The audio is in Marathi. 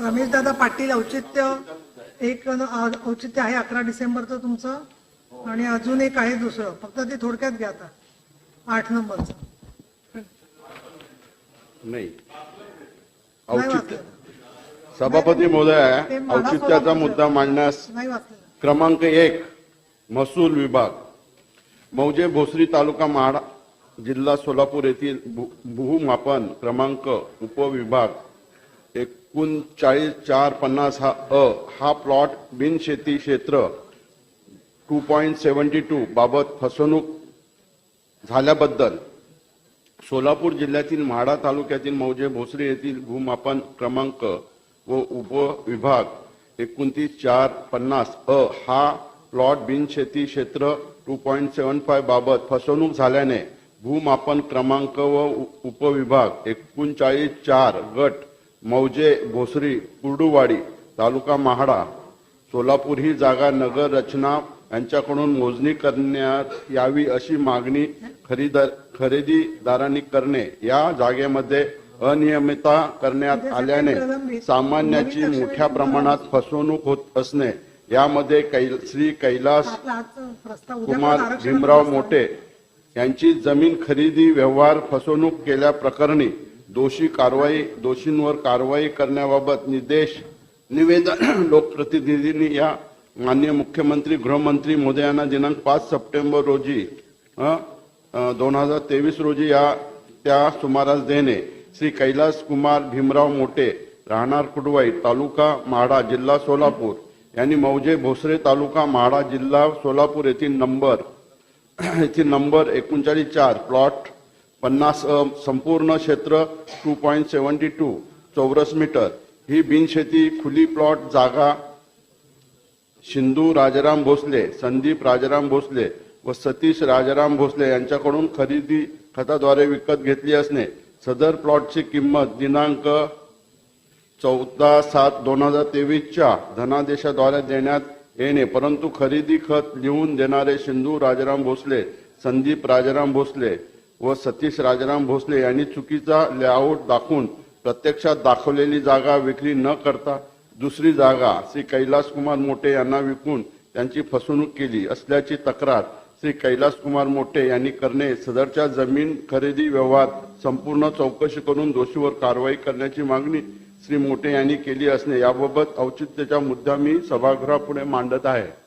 रमेश दादा पाटील औचित्य एक औचित्य आहे अकरा डिसेंबरचं तुमचं. आणि अजून एक आहे दुसरं. फक्त ते थोडक्यात घ्या आता. आठ नंबरचं. नाही. औचित्य सभापती महोदय औचित्याचा मुद्दा मांडण्यास क्रमांक एक महसूल विभाग. मौजे भोसरी तालुका म्हाडा जिल्हा सोलापूर येथील भूमापन क्रमांक उपविभाग. एकोणचाळीस चार पन्नास हा अ हा प्लॉट बिनशेती क्षेत्र टू पॉईंट सेवन्टी टू बाबत फसवणूक झाल्याबद्दल सोलापूर जिल्ह्यातील म्हाडा तालुक्यातील मौजे भोसरी येथील भूमापन क्रमांक व उपविभाग एकोणतीस चार पन्नास अ हा प्लॉट बिनशेती क्षेत्र टू पॉईंट सेवन फाय बाबत फसवणूक झाल्याने भूमापन क्रमांक व उपविभाग एकोणचाळीस चार गट मौजे भोसरी कुर्डुवाडी तालुका महाडा सोलापूर ही जागा नगर रचना यांच्याकडून मोजणी करण्यात यावी अशी मागणी खरेदीदार खरेदीदारांनी करणे. या जागेमध्ये अनियमितता करण्यात आल्याने सामान्याची मोठ्या प्रमाणात फसवणूक होत असणे. यामध्ये कैल श्री कैलास कुमार भीमराव. मोठे यांची जमीन खरेदी व्यवहार फसवणूक केल्याप्रकरणी दोषी कारवाई दोषींवर कारवाई करण्याबाबत निर्देश निवेदन लोकप्रतिनिधींनी या माननीय मुख्यमंत्री गृहमंत्री मोदयांना दिनांक पाच सप्टेंबर रोजी दोन हजार तेवीस रोजी या त्या सुमारास देणे. श्री कैलास कुमार भीमराव मोटे राहणार कुडवाई तालुका माढा जिल्हा सोलापूर. यांनी मौजे भोसरे तालुका माढा जिल्हा सोलापूर येथील नंबर येथील नंबर एकोणचाळीस चार प्लॉट पन्नास संपूर्ण क्षेत्र टू पॉईंट सेवन्टी टू चौरस मीटर. ही बिनशेती खुली प्लॉट जागा शिंदू राजाराम भोसले संदीप राजाराम भोसले व सतीश राजाराम भोसले यांच्याकडून खरेदी खताद्वारे विकत घेतली असणे. सदर प्लॉटची किंमत दिनांक चौदा सात दोन हजार तेवीसच्या धनादेशाद्वारे देण्यात येणे. परंतु खरेदी खत लिहून देणारे सिंधू राजाराम भोसले संदीप राजाराम भोसले व सतीश राजाराम भोसले यांनी चुकीचा लेआउट दाखवून प्रत्यक्षात दाखवलेली जागा विक्री न करता दुसरी जागा श्री कैलास कुमार मोठे यांना विकून त्यांची फसवणूक केली असल्याची तक्रार श्री कैलास कुमार मोठे यांनी करणे. सदरच्या जमीन खरेदी व्यवहार संपूर्ण चौकशी करून दोषीवर कारवाई करण्याची मागणी श्री मोठे यांनी केली असणे. याबाबत औचित्याचा मुद्दा मी सभागृहापुढे मांडत आहे.